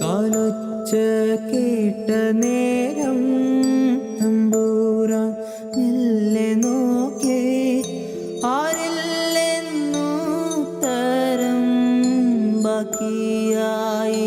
കാലൊച്ച കേട്ട നേരം തമ്പൂര മെല്ലെ നോക്കേ. ആരില്ലെന്നു തരം ബാക്കിയായി.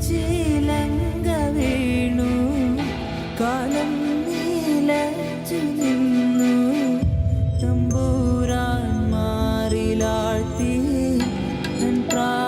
ചിലങ്ക വീണു കാലം നീലച്ചു നിന്നു. തമ്പൂരാൻ മാറിലാഴ്ത്തി പ്രാ